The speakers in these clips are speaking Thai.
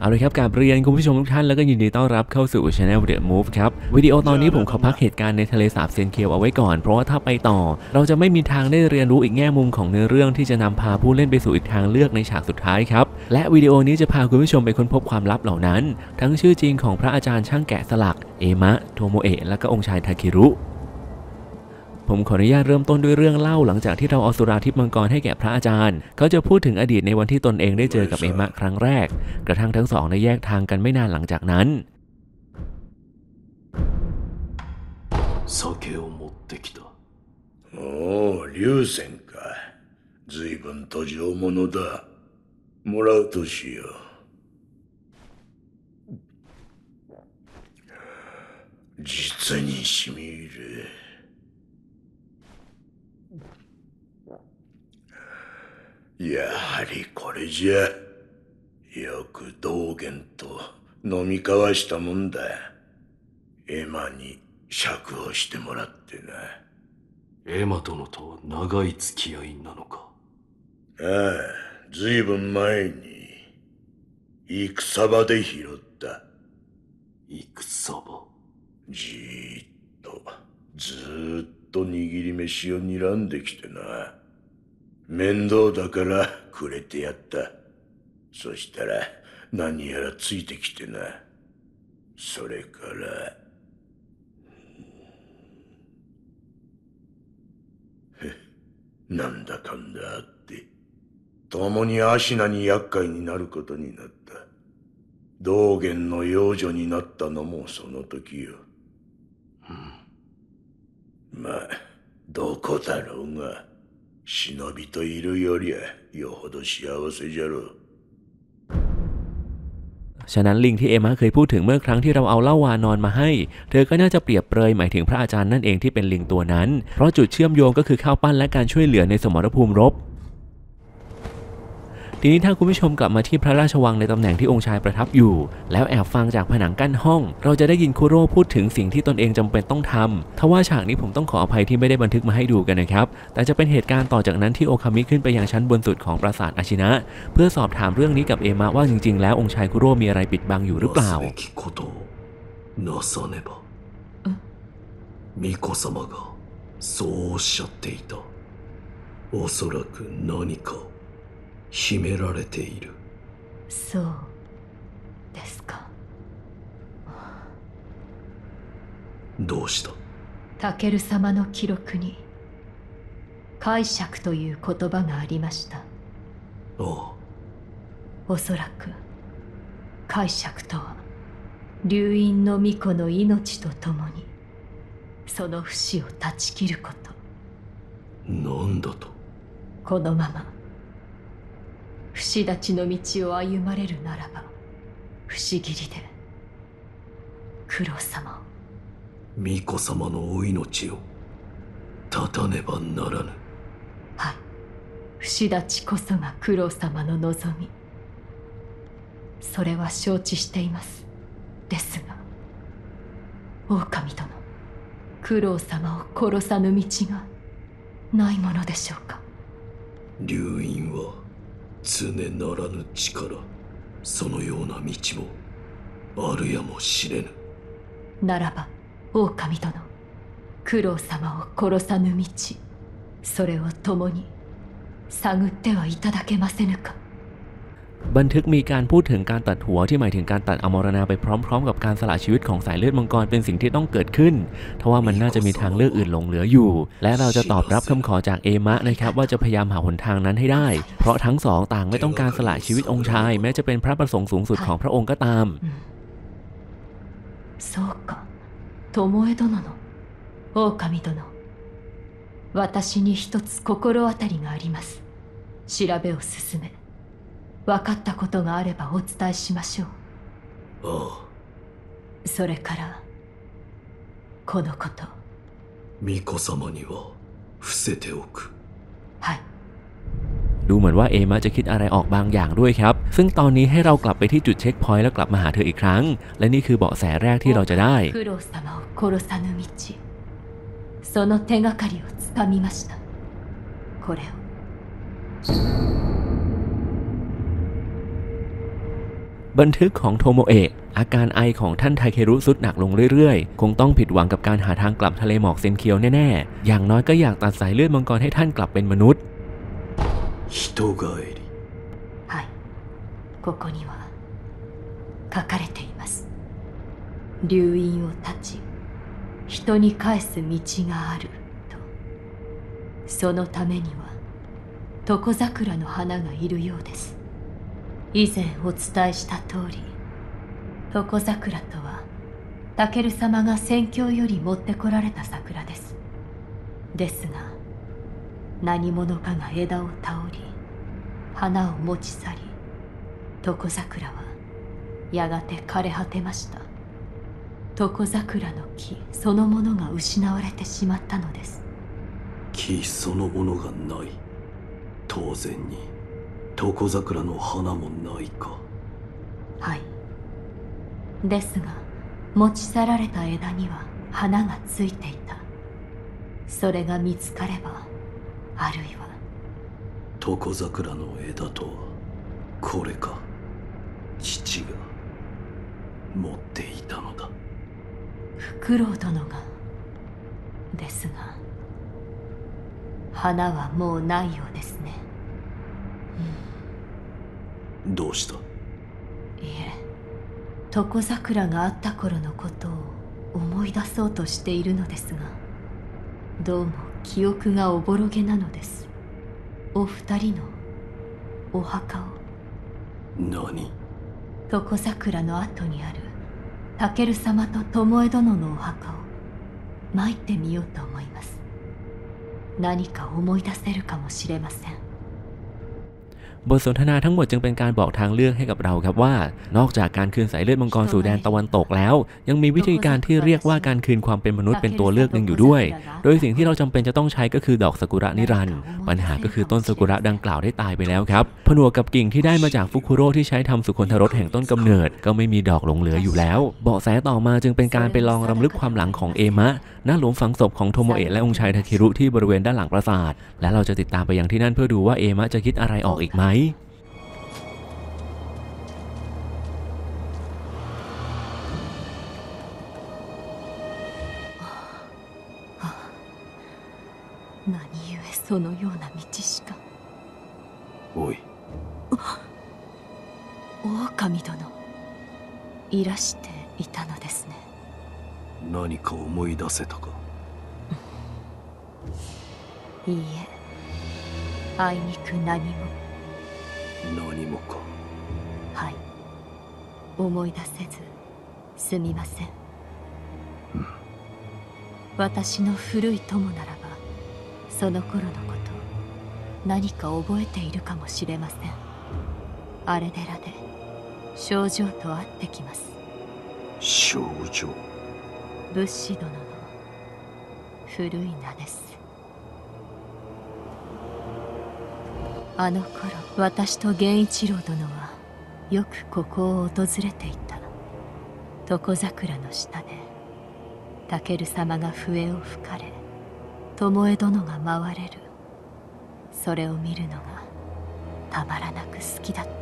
เอาเลยครับกับเรียนคุณผู้ชมทุกท่านแล้วก็ยินดีต้อนรับเข้าสู่ช anel The Move ครับ วิดีโอตอนนี้ผมขอพักเหตุการณ์ในทะเลสาบเซนเคียวเอาไว้ก่อน เพราะว่าถ้าไปต่อ เราจะไม่มีทางได้เรียนรู้อีกแง่มุมของเนื้อเรื่องที่จะนำพาผู้เล่นไปสู่อีกทางเลือกในฉากสุดท้ายครับ และวิดีโอนี้จะพาคุณผู้ชมไปค้นพบความลับเหล่านั้น ทั้งชื่อจริงของพระอาจารย์ช่างแกะสลัก เอมะ โทโมเอะและก็องค์ชายทาคิรุ ผมขออนุญาตเริ่มต้นด้วยเรื่องเล่าหลังจากที่เราเอาสุราทิพย์มังกรให้แก่พระอาจารย์ เขาจะพูดถึงอดีตในวันที่ตนเองได้เจอกับเอมะครั้งแรก กระทั่งทั้งสองได้แยกทางกันไม่นานหลังจากนั้น 酒を持ってきたおお龍泉か随分と上物だもらうとしよう実にしみる やはりこれじゃ。よく道元と飲み交わしたもんだ。エマに釈放してもらってな。エマ殿と長い付き合いなのか。ああずいぶん前に。戦場で拾った。戦場じーっとずーっと握り飯を睨んできてな面倒だからくれてやった。そしたら何やらついてきてな。それから。へなんだかんだあって共にアシナに厄介になることになった。道元の養女になったのもその時よ。まあどこだろうが忍びといるよりはよほど幸せじゃろう ฉะนั้นลิงที่เอมะเคยพูดถึงเมื่อครั้งที่เราเอาเหล้าวานอนมาให้ เธอก็น่าจะเปรียบเปรยหมายถึงพระอาจารย์นั่นเองที่เป็นลิงตัวนั้น เพราะจุดเชื่อมโยงก็คือข้าวปั้นและการช่วยเหลือในสมรภูมิรบ ทีนี้ถ้าคุณผู้ชมกลับมาที่พระราชวังในตำแหน่งที่องค์ชายประทับอยู่ แล้วแอบฟังจากผนังกั้นห้อง เราจะได้ยินคุโร่พูดถึงสิ่งที่ตนเองจำเป็นต้องทำทว่าฉากนี้ผมต้องขออภัยที่ไม่ได้บันทึกมาให้ดูกันนะครับ แต่จะเป็นเหตุการณ์ต่อจากนั้นที่โอคามิขึ้นไปยังชั้นบนสุดของปราสาทอาชินะ เพื่อสอบถามเรื่องนี้กับเอมะว่าจริงๆ แล้วองค์ชายคุโร่มีอะไรปิดบังอยู่หรือเปล่า なすべきことをなさねば巫女様がそうおっしゃっていたおそらく何かを 秘められている。そうですか。どうした？タケル様の記録に解釈という言葉がありました。ああ。おそらく解釈とは流因の巫女の命とともにその不死を断ち切ること。なんだと？このまま不死立ちの道を歩まれるならば不思議りで九郎様。を巫女様のお命を絶たねばならぬ。はい。不死立ちこそが九郎様の望み。それは承知しています。ですが狼殿九郎様を殺さぬ道がないものでしょうか。流因は常ならぬ力そのような道もあるやもしれぬ。ならば狼殿九郎様を殺さぬ道それを共に探ってはいただけませぬか。 บันทึกมีการพูดถึงการตัดหัวที่หมายถึงการตัดอมรณาไปพร้อมๆ กับการสละชีวิตของสายเลือดมังกรเป็นสิ่งที่ต้องเกิดขึ้นทว่ามันน่าจะมีทางเลือกอื่นหลงเหลืออยู่ และเราจะตอบรับคำขอจากเอมะนะครับว่าจะพยายามหาหนทางนั้นให้ได้ เพราะทั้งสองต่างไม่ต้องการสละชีวิตองค์ชาย แม้จะเป็นพระประสงค์สูงสุดของพระองค์ก็ตาม そうか巴殿の狼殿私に一つ心当たりがあります調べを進め 分かったことがあればお伝えしましょうああそれからこのこと巫女様には伏せておくはい ดูเหมือนว่าเอมะจะคิดอะไรออกบางอย่างด้วยครับ ซึ่งตอนนี้ให้เรากลับไปที่จุดเช็คพอยต์แล้วกลับมาหาเธออีกครั้ง และนี่คือเบาะแสแรกที่เราจะได้ 九郎様を殺さぬ道その手がかりをつかみましたこれを บันทึกของโทโมเอะอาการไอของท่านไทเครุสุดหนักลงเรื่อยๆ คงต้องผิดหวังกับการหาทางกลับทะเลหมอกเซนเคียวแน่ๆ อย่างน้อยก็อยากตัดสายเลือดมังกรให้ท่านกลับเป็นมนุษย์ 人帰りはいここには書かれています流飲を断ち人に返す道があるとそのためには床桜の花がいるようです 以前お伝えした通り床桜とはタケル様が宣教より持ってこられた桜です。ですが何者かが枝を倒り花を持ち去り床桜はやがて枯れ果てました。床桜の木そのものが失われてしまったのです。木そのものがない。当然に。床桜の花もないか。はい。ですが持ち去られた枝には花がついていた。それが見つかればあるいは。床桜の枝とはこれか。父が持っていたのだ。フクロウ殿が。ですが花はもうないようですねどうした？いえ床桜があった頃のことを思い出そうとしているのですがどうも記憶がおぼろげなのです。お二人のお墓を。何？床桜の後にあるタケル様と巴殿のお墓を参ってみようと思います。何か思い出せるかもしれません บทสนทนาทั้งหมดจึงเป็นการบอกทางเลือกให้กับเราครับว่า นอกจากการคืนสายเลือดมังกรสู่แดนตะวันตกแล้ว ยังมีวิธีการที่เรียกว่าการคืนความเป็นมนุษย์เป็นตัวเลือกหนึ่งอยู่ด้วย โดยสิ่งที่เราจำเป็นจะต้องใช้ก็คือดอกสกุระนิรันดร์ปัญหาก็คือต้นสกุระดังกล่าวได้ตายไปแล้วครับผนวกกับกิ่งที่ได้มาจากฟุคุโร่ที่ใช้ทำสุคนทรสแห่งต้นกำเนิด ก็ไม่มีดอกหลงเหลืออยู่แล้ว เบาะแสต่อมาจึงเป็นการไปลองรำลึกความหลังของเอมะณหลุมฝังศพของโทโมเอะและองค์ชายทาคิรุที่บริเวณด้านหลังปราสาทและเราจะติดตามไปยังที่นั่นเพื่อดูว่าเอมะจะคิดอะไรออกอีกไหม何故そのような道しか？おい。狼殿。いらしていたのですね。何か思い出せたか？いいえ。あいにく何も何もか。はい。思い出せずすみません、私の古い友ならばその頃のこと何か覚えているかもしれません。あれ寺で症状と会ってきます。症状。物資殿の古い名ですあの頃私と源一郎殿はよくここを訪れていた。床桜の下でタケル様が笛を吹かれ巴殿が舞われる。それを見るのがたまらなく好きだった。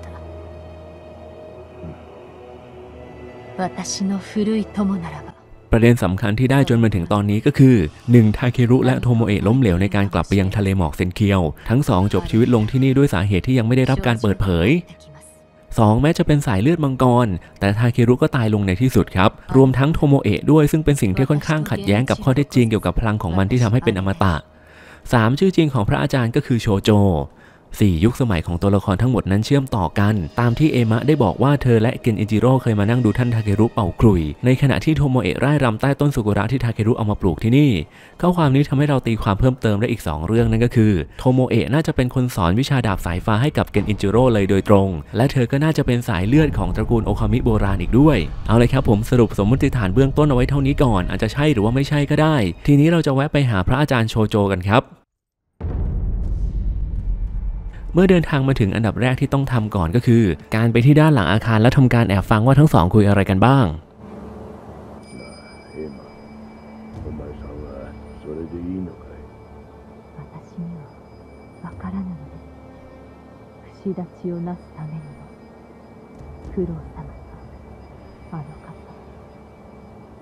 私の古い友ならば ประเด็นสำคัญที่ได้จนมาถึงตอนนี้ก็คือ 1. ทาเครุและโทโมเอะล้มเหลวในการกลับไปยังทะเลหมอกเซนเคียว ทั้งสองจบชีวิตลงที่นี่ด้วยสาเหตุที่ยังไม่ได้รับการเปิดเผย 2. แม้จะเป็นสายเลือดมังกร แต่ทาเครุก็ตายลงในที่สุดครับ รวมทั้งโทโมเอะด้วยซึ่งเป็นสิ่งที่ค่อนข้างขัดแย้งกับข้อเท็จจริงเกี่ยวกับพลังของมันที่ทำให้เป็นอมตะ 3. ชื่อจริงของพระอาจารย์ก็คือโชโจ 4. ยุคสมัยของตัวละครทั้งหมดนั้นเชื่อมต่อกัน ตามที่เอมะได้บอกว่าเธอและเกนอิจิโร่เคยมานั่งดูท่านทาเครุเป่าคลุย ในขณะที่โทโมเอะร่ายรำใต้ต้นสุกุระที่ทาเครุเอามาปลูกที่นี่ ข้อความนี้ทำให้เราตีความเพิ่มเติมได้อีก 2 เรื่องนั่นก็คือโทโมเอะน่าจะเป็นคนสอนวิชาดาบสายฟ้าให้กับเกนอิจิโร่เลยโดยตรง และเธอก็น่าจะเป็นสายเลือดของตระกูลโอคามิโบราณอีกด้วย เอาเลยครับผมสรุปสมมติฐานเบื้องต้นเอาไว้เท่านี้ก่อนอาจจะใช่หรือว่าไม่ใช่ก็ได้ ทีนี้เราจะแวะไปหาพระอาจารย์โชโจกันครับ เมื่อเดินทางมาถึงอันดับแรกที่ต้องทำก่อนก็คือ การไปที่ด้านหลังอาคารและทำการแอบฟังว่าทั้งสองคุยอะไรกันบ้าง エマお前さんはそれでいいのかい私にはわからぬのです不死立ちをなすためにも 九郎様とあの方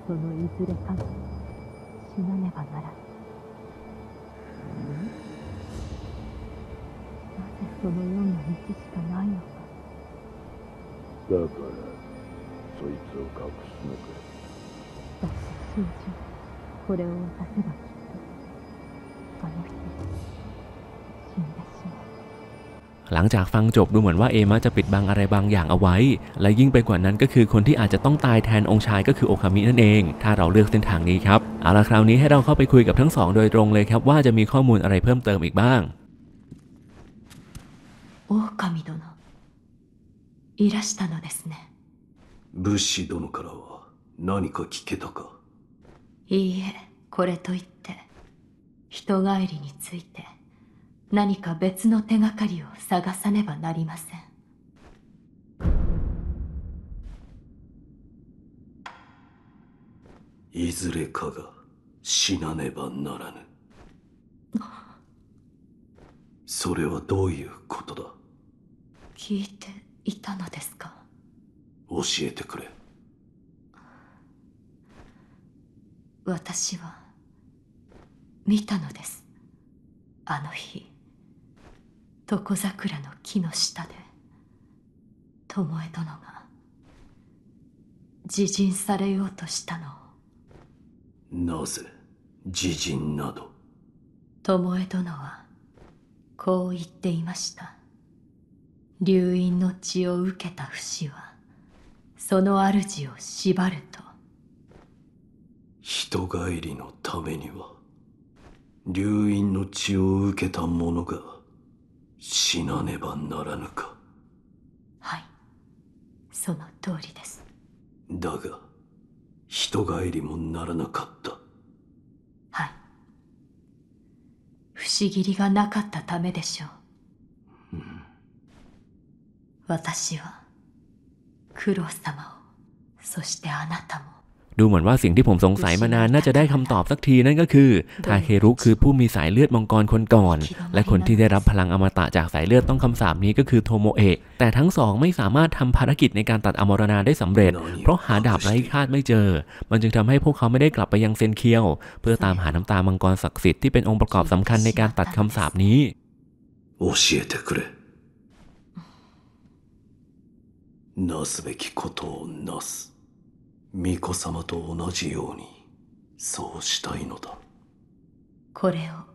そのいずれかが そのような道しかないのかだからそいつを隠すのかだって真珠これを渡せばきっとあの人死んでしまう หลังจากฟังจบดูเหมือนว่าเอมะจะปิดบังอะไรบางอย่างเอาไว้ และยิ่งไปกว่านั้นก็คือคนที่อาจจะต้องตายแทนองค์ชายก็คือโอคามินั่นเอง ถ้าเราเลือกเส้นทางนี้ครับ เอาละคราวนี้ให้เราเข้าไปคุยกับทั้งสองโดยตรงเลยครับว่าจะมีข้อมูลอะไรเพิ่มเติมอีกบ้าง 狼殿。いらしたのですね。武士殿からは何か聞けたか？いいえこれといって。人帰りについて何か別の手がかりを探さねばなりません。いずれかが死なねばならぬ。それはどういうことだ？聞いていたのですか？教えてくれ。私は見たのです。あの日床桜の木の下で巴殿が自尽されようとしたのを。なぜ自陣など？巴殿はこう言っていました流因の血を受けた不死はその主を縛ると人帰りのためには流因の血を受けた者が死なねばならぬか。はい。その通りです。だが人帰りもならなかった。はい。不思議りがなかったためでしょう、私は九郎様をそしてあなたも ดูเหมือนว่าสิ่งที่ผมสงสัยมานานน่าจะได้คำตอบสักทีนั่นก็คือทาเครุคือผู้มีสายเลือดมังกรคนก่อน และคนที่ได้รับพลังอมตะจากสายเลือดต้องคำสาปนี้ก็คือโทโมเอะแต่ทั้งสองไม่สามารถทำภารกิจในการตัดอมรณาได้สำเร็จ เพราะหาดาบไร้คาดไม่เจอ มันจึงทำให้พวกเขาไม่ได้กลับไปยังเซนเคียว เพื่อตามหาน้ำตามังกรศักดิ์สิทธิ์ที่เป็นองค์ประกอบสำคัญในการตัดคำสาปนี้ 教えてくれ なすべきことをなす巫女様と同じようにそうしたいのだこれを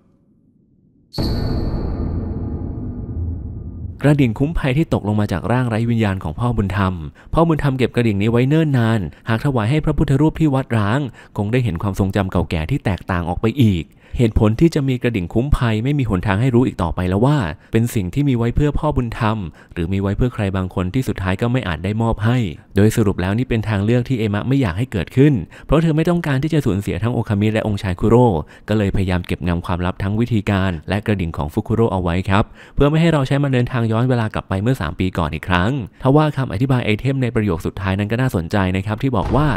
กระดิ่งคุ้มภัยที่ตกลงมาจากร่างไร้วิญญาณของพ่อบุญธรรม พ่อบุญธรรมเก็บกระดิ่งนี้ไว้เนิ่นนาน หากถวายให้พระพุทธรูปที่วัดร้าง คงได้เห็นความทรงจำเก่าแก่ที่แตกต่างออกไปอีก เหตุผลที่จะมีกระดิ่งคุ้มภัยไม่มีหนทางให้รู้อีกต่อไปแล้วว่า เป็นสิ่งที่มีไว้เพื่อพ่อบุญธรรม หรือมีไว้เพื่อใครบางคนที่สุดท้ายก็ไม่อาจได้มอบให้ โดยสรุปแล้วนี่เป็นทางเลือกที่เอมะไม่อยากให้เกิดขึ้น เพราะเธอไม่ต้องการที่จะสูญเสียทั้งโอคามิและองค์ชายคุโร่ก็เลยพยายามเก็บงำความลับทั้งวิธีการ และกระดิ่งของฟุคุโร่เอาไว้ครับเพื่อไม่ให้เราใช้มันเดินทางย้อนเวลากลับไปเมื่อ 3 ปีก่อนอีกครั้งทว่าคำอธิบายไอเทมในประโยคสุดท้ายนั้นก็น่าสนใจนะครับที่บอกว่า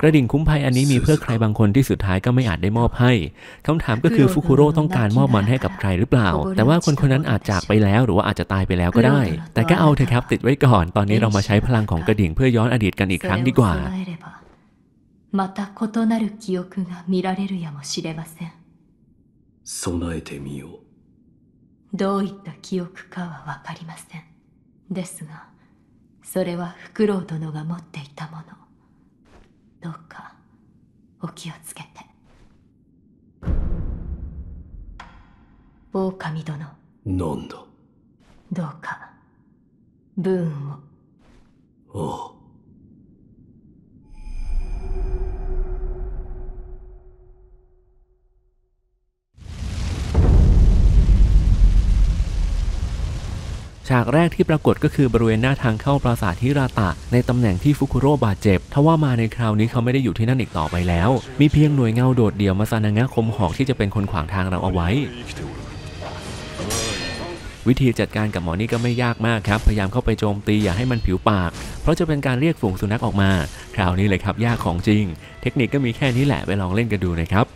กระดิ่งคุ้มภัยอันนี้มีเพื่อใครบางคนที่สุดท้ายก็ไม่อาจได้มอบให้คำถามก็คือฟุคุโร่ต้องการมอบมันให้กับใครหรือเปล่า แต่ว่าคนคนนั้นอาจจากไปแล้วหรือว่าอาจจะตายไปแล้วก็ได้ แต่ก็เอาเถอะครับติดไว้ก่อน ตอนนี้เรามาใช้พลังของกระดิ่งเพื่อย้อนอดีตกันอีกครั้งดีกว่า それを備えればまた異なる記憶が見られるやもしれません備えてみようどういった記憶かは分かりませんですがそれはフクロウ殿が持っていたものどうかお気をつけて 狼殿なんだどうかブーンをああ ฉากแรกที่ปรากฏก็คือบริเวณหน้าทางเข้าปราสาทฮิราตะ ในตำแหน่งที่ฟุคุโร่บาดเจ็บทว่ามาในคราวนี้เขาไม่ได้อยู่ที่นั่นอีกต่อไปแล้ว มีเพียงหน่วยเงาโดดเดี่ยวมาซานางะคมหอกที่จะเป็นคนขวางทางเราเอาไว้ วิธีจัดการกับหมอนี่ก็ไม่ยากมากครับ พยายามเข้าไปโจมตีอย่าให้มันผิวปาก เพราะจะเป็นการเรียกฝูงสุนัขออกมา คราวนี้เลยครับยากของจริง เทคนิคก็มีแค่นี้แหละไปลองเล่นกันดูนะครับ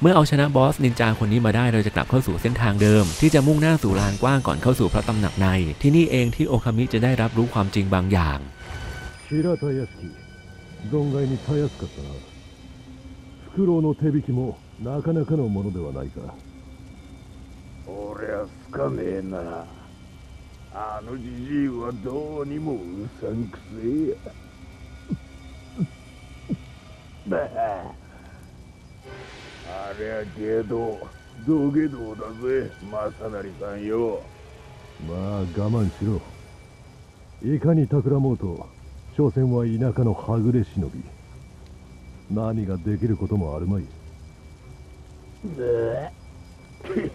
เมื่อเอาชนะบอสนินจาคนนี้มาได้เราจะกลับเข้าสู่เส้นทางเดิม ที่จะมุ่งหน้าสู่ลานกว้างก่อนเข้าสู่พระตำหนักใน ที่นี่เองที่โอคามิจะได้รับรู้ความจริงบางอย่าง 平田屋敷存外にたやすかったなフクロウの手引きもなかなかのものではないか俺はすかねえなあのじじいはどうにもうさんくせえやばあ ありゃけど土下道だぜ正成さんよまあ我慢しろいかに企もうと所詮は田舎のはぐれ忍び何ができることもあるまいで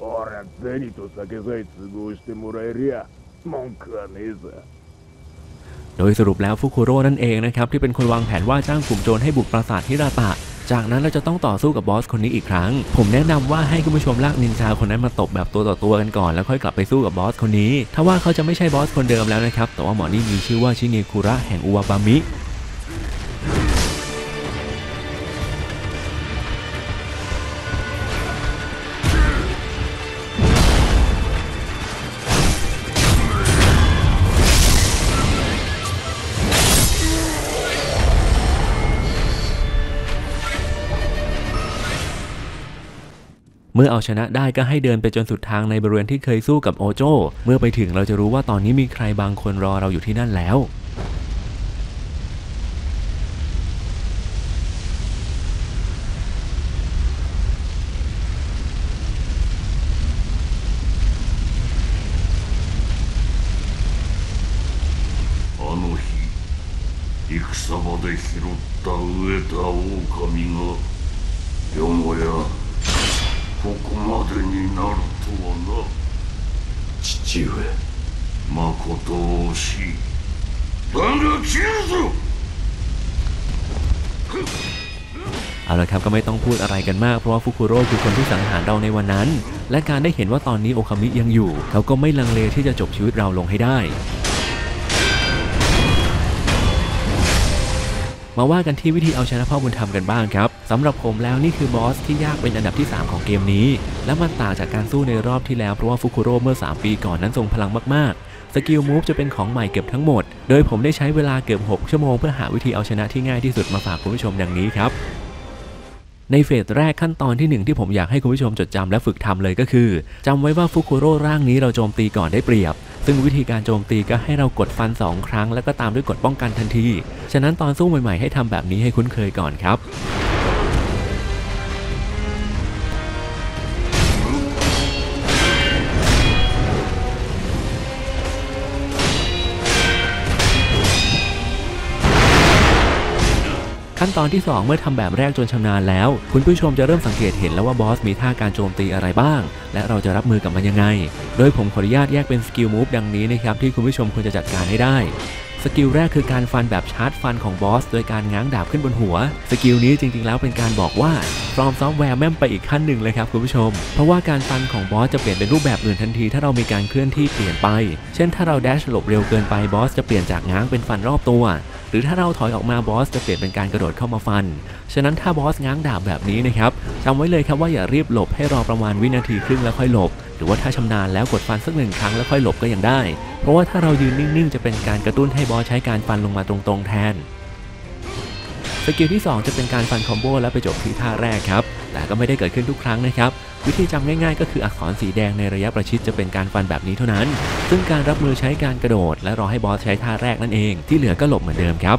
俺は銭と酒さえ都合してもらえりゃ文句はねえさ โดยสรุปแล้วฟุคุโร่นั่นเองนะครับที่เป็นคนวางแผนว่าจ้างกลุ่มโจรให้บุกปราสาทฮิราตะ จากนั้นเราจะต้องต่อสู้กับบอสคนนี้อีกครั้ง ผมแนะนำว่าให้คุณผู้ชมลากนินจาคนนั้นมาตบแบบตัวต่อตัวกันก่อนแล้วค่อยกลับไปสู้กับบอสคนนี้ ถ้าว่าเขาจะไม่ใช่บอสคนเดิมแล้วนะครับ แต่ว่าหมอนี่มีชื่อว่าชิเนคุระแห่งอุวาบามิ เมื่อเอาชนะได้ก็ให้เดินไปจนสุดทางในบริเวณที่เคยสู้กับโอโจ เมื่อไปถึงเราจะรู้ว่าตอนนี้มีใครบางคนรอเราอยู่ที่นั่นแล้ว あの日戦場で拾った飢えた狼がよもやここまでになると はな父上まことを惜しいだが切るぞ เอาละครับก็ไม่ต้องพูดอะไรกันมากเพราะว่าฟุคุโร่คือคนที่สังหารเราในวันนั้น และการได้เห็นว่าตอนนี้โอคามิยังอยู่ เขาก็ไม่ลังเลที่จะจบชีวิตเราลงให้ได้ มาว่ากันที่วิธีเอาชนะพ่อบุญธรรมกันบ้างครับสำหรับผมแล้วนี่คือบอสที่ยากเป็นอันดับที่ 3 ของเกมนี้ และมันต่างจากการสู้ในรอบที่แล้วเพราะว่าฟุคุโร่เมื่อ 3 ปีก่อนนั้นทรงพลังมากๆ สกิลมูฟจะเป็นของใหม่เกือบทั้งหมด โดยผมได้ใช้เวลาเกือบ 6 ชั่วโมงเพื่อหาวิธีเอาชนะที่ง่ายที่สุดมาฝากคุณผู้ชมดังนี้ครับ ในเฟสแรกขั้นตอนที่หนึ่งที่ผมอยากให้คุณผู้ชมจดจำและฝึกทำเลยก็คือจำไว้ว่าฟุคุโร่ร่างนี้เราโจมตีก่อนได้เปรียบ ซึ่งวิธีการโจมตีก็ให้เรากดฟัน 2 ครั้ง แล้วก็ตามด้วยกดป้องกันทันที ฉะนั้นตอนสู้ใหม่ๆให้ทำแบบนี้ให้คุ้นเคยก่อนครับ ขั้นตอนที่ 2 เมื่อทำแบบแรกจนชำนาญแล้ว คุณผู้ชมจะเริ่มสังเกตเห็นแล้วว่าบอสมีท่าการโจมตีอะไรบ้าง และเราจะรับมือกับมันยังไง โดยผมขออนุญาตแยกเป็นสกิลมูฟดังนี้นะครับที่คุณผู้ชมควรจะจัดการให้ได้สกิลแรกคือการฟันแบบชาร์จฟันของบอส โดยการง้างดาบขึ้นบนหัว สกิลนี้จริงๆแล้วเป็นการบอกว่า From Software แม่มไปอีกขั้นหนึ่งเลยครับคุณผู้ชม เพราะว่าการฟันของบอสจะเปลี่ยนเป็นรูปแบบอื่นทันที ถ้าเรามีการเคลื่อนที่เปลี่ยนไป เช่นถ้าเราแดชหลบเร็วเกินไปบอสจะเปลี่ยนจากง้างเป็นฟันรอบตัว หรือถ้าเราถอยออกมาบอสจะเปลี่ยนเป็นการกระโดดเข้ามาฟัน ฉะนั้นถ้าบอสง้างดาบแบบนี้นะครับจำไว้เลยครับว่าอย่ารีบหลบให้รอประมาณวินาทีครึ่งแล้วค่อยหลบ หรือว่าถ้าชำนาญแล้วกดฟันสักหนึ่งครั้งแล้วค่อยหลบก็ยังได้ เพราะว่าถ้าเรายืนนิ่งๆ จะเป็นการกระตุ้นให้บอสใช้การฟันลงมาตรงๆแทน สกิลที่ 2 จะเป็นการฟันคอมโบและไปจบที่ท่าแรกครับ แต่ก็ไม่ได้เกิดขึ้นทุกครั้งนะครับ วิธีจำง่ายๆ ก็คืออักษรสีแดงในระยะประชิดจะเป็นการฟันแบบนี้เท่านั้น ซึ่งการรับมือใช้การกระโดด และรอให้บอสใช้ท่าแรกนั่นเอง ที่เหลือก็หลบเหมือนเดิมครับ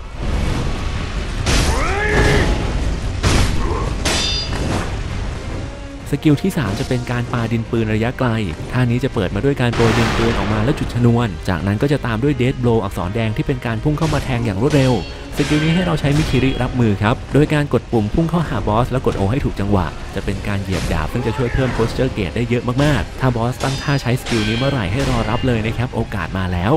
กิลที่ 3 จะเป็นการปาดินปืนระยะไกล ท่านี้จะเปิดมาด้วยการโปรยดินปืนออกมาแล้วจุดชนวน จากนั้นก็จะตามด้วยเดดโบลอักษรแดงที่เป็นการพุ่งเข้ามาแทงอย่างรวดเร็วสกิลนี้ให้เราใช้มิคิริรับมือครับ โดยการกดปุ่มพุ่งเข้าหาบอส แล้วกดโอให้ถูกจังหวะ จะเป็นการเหยียบดาบซึ่งจะช่วยเพิ่มโพสเจอร์เกตได้เยอะมากๆ ถ้าบอสตั้งท่าใช้สกิลนี้เมื่อไหร่ให้รอรับเลยนะครับ โอกาสมาแล้ว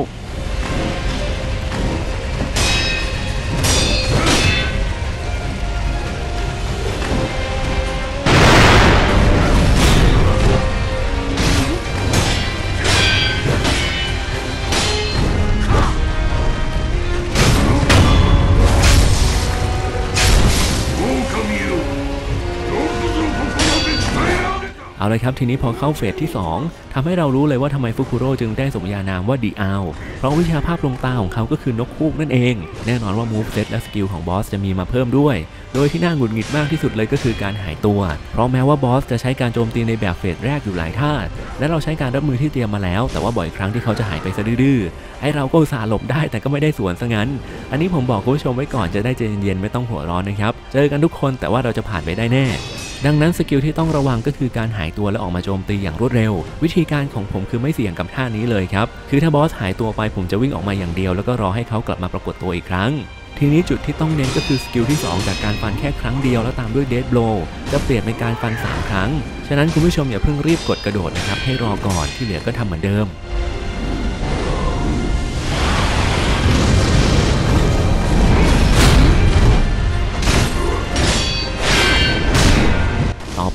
เอาเลยครับทีนี้พอเข้าเฟสที่ 2ทำให้เรารู้เลยว่าทำไมฟุคุโร่จึงได้สมญานามว่าดีอาวเพราะวิชาภาพลงตาของเขาก็คือนกคูกนั่นเอง แน่นอนว่ามูฟเซตและสกิลของบอสจะมีมาเพิ่มด้วย โดยที่น่าหงุดหงิดมากที่สุดเลยก็คือการหายตัว เพราะแม้ว่าบอสจะใช้การโจมตีในแบบเฟสแรกอยู่หลายท่าและเราใช้การรับมือที่เตรียมมาแล้ว แต่ว่าบ่อยครั้งที่เขาจะหายไปซะดื้อๆไอ้เราก็สาหลบได้แต่ก็ไม่ได้สวนซะงั้น อันนี้ผมบอกคุณผู้ชมไว้ก่อนจะได้ใจเย็นๆไม่ต้องหัวร้อนนะครับ เจอกันทุกคนแต่ว่าเราจะผ่านไปได้แน่ ดังนั้นสกิลที่ต้องระวังก็คือการหายตัวและออกมาโจมตีอย่างรวดเร็ว วิธีการของผมคือไม่เสี่ยงกับท่านี้เลยครับ คือถ้าบอสหายตัวไปผมจะวิ่งออกมาอย่างเดียว แล้วก็รอให้เขากลับมาปรากฏตัวอีกครั้งทีนี้จุดที่ต้องเน้นก็คือสกิลที่ 2 จากการฟันแค่ครั้งเดียวแล้วตามด้วยเดดโบลจะเปลี่ยนเป็นการฟัน 3 ครั้ง ฉะนั้นคุณผู้ชมอย่าเพิ่งรีบกดกระโดดนะครับ ให้รอก่อนที่เหลือก็ทำเหมือนเดิม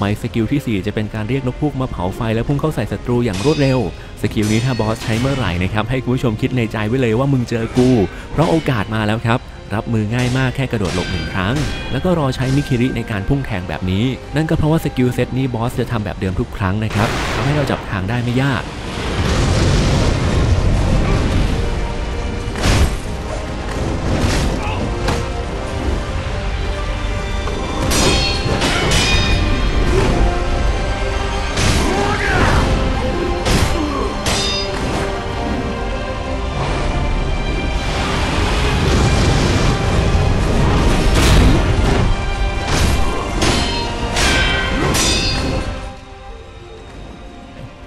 ไปสกิลที่ 4 จะเป็นการเรียกนกพูกมาเผาไฟและพุ่งเข้าใส่ศัตรูอย่างรวดเร็ว สกิลนี้ถ้าบอสใช้เมื่อไหร่นะครับให้คุณผู้ชมคิดในใจไว้เลยว่ามึงเจอกู เพราะโอกาสมาแล้วครับรับมือง่ายมากแค่กระโดดหลบหนึ่งครั้ง แล้วก็รอใช้มิคิริในการพุ่งแทงแบบนี้ นั่นก็เพราะว่าสกิลเซตนี้บอสจะทำแบบเดิมทุกครั้งนะครับทำให้เราจับทางได้ไม่ยาก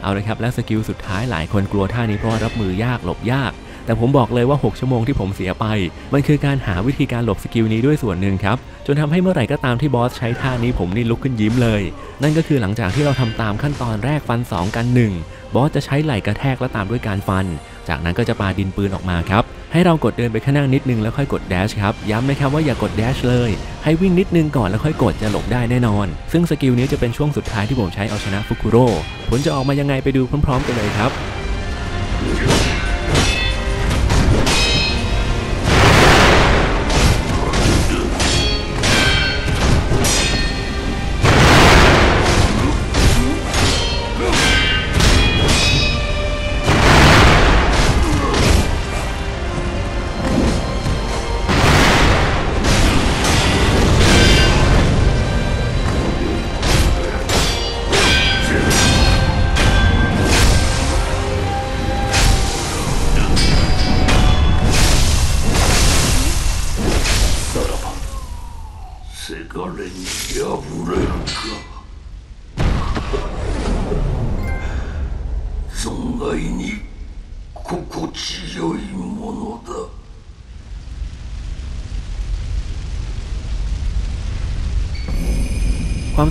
เอาเลยครับและสกิลสุดท้ายหลายคนกลัวท่านี้เพราะว่ารับมือยากหลบยาก แต่ผมบอกเลยว่า 6 ชั่วโมงที่ผมเสียไป มันคือการหาวิธีการหลบสกิลนี้ด้วยส่วนหนึ่งครับ จนทำให้เมื่อไหร่ก็ตามที่บอสใช้ท่านี้ผมนี่ลุกขึ้นยิ้มเลย นั่นก็คือหลังจากที่เราทำตามขั้นตอนแรกฟัน 2 กัน 1 บอสจะใช้ไหล่กระแทกและตามด้วยการฟัน จากนั้นก็จะปาดินปืนออกมาครับ ให้เรากดเดินไปข้างหน้านิดนึงแล้วค่อยกดแดชครับ ย้ำนะครับว่าอย่ากดแดชเลย ให้วิ่งนิดนึงก่อนแล้วค่อยกดจะหลบได้แน่นอน ซึ่งสกิลนี้จะเป็นช่วงสุดท้ายที่ผมใช้เอาชนะฟุกุโร่ผลจะออกมายังไงไปดูพร้อมๆกันเลยครับ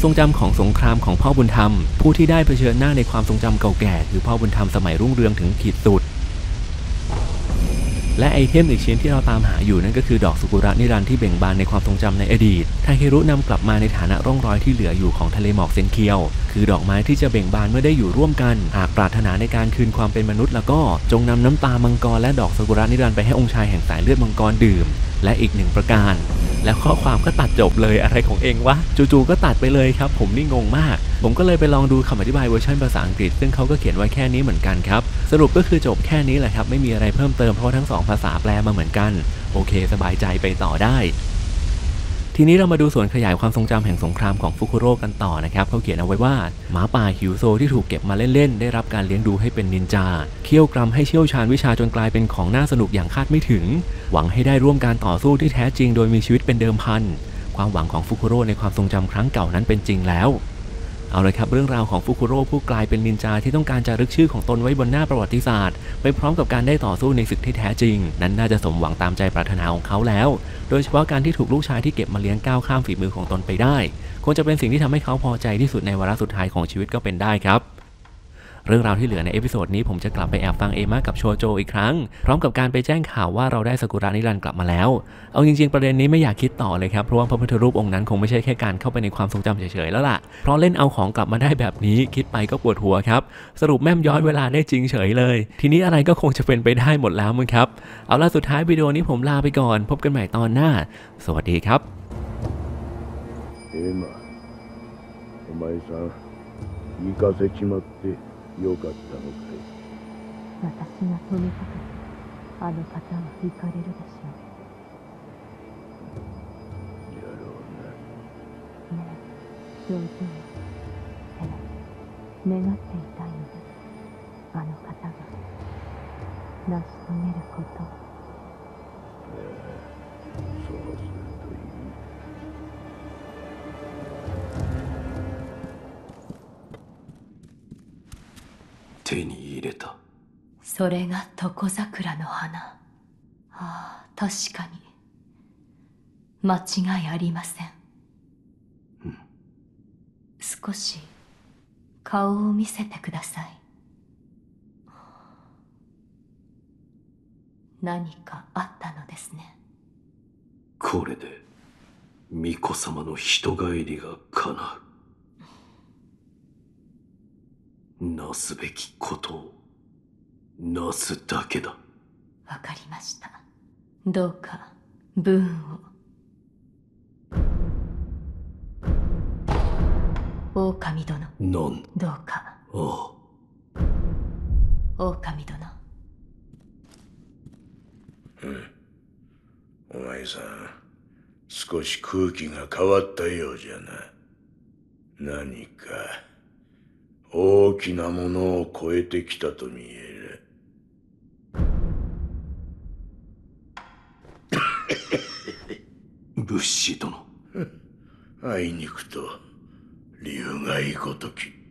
ทรงจำของสงครามของพ่อบุญธรรม ผู้ที่ได้เผชิญหน้าในความทรงจำเก่าแก่ คือพ่อบุญธรรมสมัยรุ่งเรืองถึงขีดสุด และไอเทมอีกชิ้นที่เราตามหาอยู่นั่นก็คือดอกสุกุระนิรันดร์ที่เบ่งบานในความทรงจำในอดีตทาเครุนำกลับมาในฐานะร่องรอยที่เหลืออยู่ของทะเลหมอกเซนเคียว คือดอกไม้ที่จะเบ่งบานเมื่อได้อยู่ร่วมกัน หากปรารถนาในการคืนความเป็นมนุษย์แล้วก็จงนำน้ำตามังกรและดอกสุกุระนิรันดร์ไปให้องค์ชายแห่งสายเลือดมังกรดื่ม และอีกหนึ่งประการ แล้วข้อความก็ตัดจบเลยอะไรของเองวะจู่ๆก็ตัดไปเลยครับ ผมนี่งงมาก ผมก็เลยไปลองดูคำอธิบายเวอร์ชันภาษาอังกฤษ ซึ่งเขาก็เขียนไว้แค่นี้เหมือนกันครับ สรุปก็คือจบแค่นี้แหละครับไม่มีอะไรเพิ่มเติมเพราะทั้งสองภาษาแปลมาเหมือนกัน โอเค สบายใจไปต่อได้ทีนี้เรามาดูส่วนขยายความทรงจำแห่งสงครามของฟุคุโร่กันต่อนะครับเขาเขียนเอาไว้ว่าหมาป่าหิวโซที่ถูกเก็บมาเล่น ๆ ได้รับการเลี้ยงดูให้เป็นนินจา เคี่ยวกรำให้เชี่ยวชาญวิชาจนกลายเป็นของน่าสนุกอย่างคาดไม่ถึง หวังให้ได้ร่วมการต่อสู้ที่แท้จริงโดยมีชีวิตเป็นเดิมพัน ความหวังของฟุคุโร่ในความทรงจำครั้งเก่านั้นเป็นจริงแล้ว เอาเลยครับเรื่องราวของฟุคุโร่ผู้กลายเป็นนินจาที่ต้องการจะรึกชื่อของตนไว้บนหน้าประวัติศาสตร์ ไปพร้อมกับการได้ต่อสู้ในศึกที่แท้จริง นั้นน่าจะสมหวังตามใจปรารถนาของเขาแล้ว โดยเฉพาะการที่ถูกลูกชายที่เก็บมาเลี้ยงก้าวข้ามฝีมือของตนไปได้คงจะเป็นสิ่งที่ทำให้เขาพอใจที่สุดในวาระสุดท้ายของชีวิตก็เป็นได้ครับ เรื่องราวที่เหลือในเอพิโซดนี้ผมจะกลับไปแอบฟังเอมากับโชโจอีกครั้ง พร้อมกับการไปแจ้งข่าวว่าเราได้สกุระนิรันดร์กลับมาแล้ว เอาจริงๆประเด็นนี้ไม่อยากคิดต่อเลยครับ เพราะว่าพระพุทธรูปองค์นั้นคงไม่ใช่แค่การเข้าไปในความทรงจำเฉยๆแล้วล่ะ เพราะเล่นเอาของกลับมาได้แบบนี้คิดไปก็ปวดหัวครับ สรุปแม่มย้อนเวลาได้จริงเฉยเลย ทีนี้อะไรก็คงจะเป็นไปได้หมดแล้วมึงครับ เอาล่ะสุดท้ายวิดีโอนี้ผมลาไปก่อน พบกันใหม่ตอนหน้า สวัสดีครับ エマお前さん 行かせちまって よかったのかい私が止めたからあの方は行かれるでしょやろうねえ少女よせめ願っていたいのですあの方が成し遂げることをそれが床桜の花。ああ確かに。間違いありません、少し顔を見せてください。何かあったのですね。これで巫女様の人帰りが叶う。なすべきことをなすだけだ。わかりました。どうかブーンを。狼殿。なん？どうか。ああ。狼殿。お前さん少し空気が変わったようじゃな何か大きなものを超えてきたと見える物資殿。あいにくと竜がいごとき。